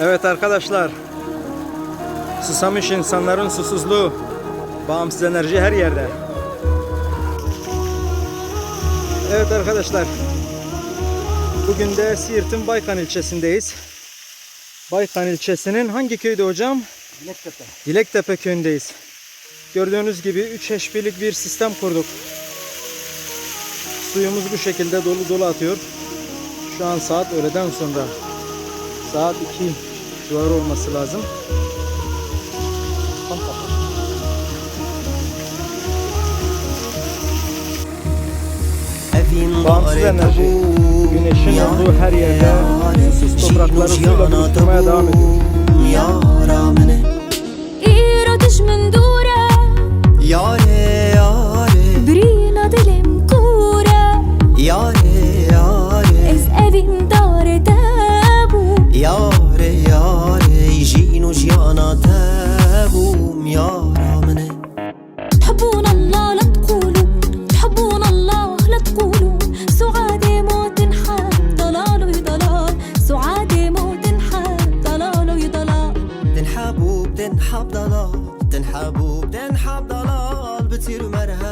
Evet arkadaşlar. Susamış insanların susuzluğu. Bağımsız enerji her yerde. Evet arkadaşlar. Bugün de Siirt'in Baykan ilçesindeyiz. Baykan ilçesinin hangi köyde hocam? Dilektepe. Dilektepe köyündeyiz. Gördüğünüz gibi 3 HP'lik bir sistem kurduk. Suyumuz bu şekilde dolu dolu atıyor. Şu an saat öğleden sonra. Saat 2 civarı olması lazım. Tam kapat. Bağımsız enerji. Güneşin olduğu her yerde toprakları suyla buluşturmaya devam ediyor. تنحب ضلال. تنحب. وبتنحب ضلال. بتصير مرهب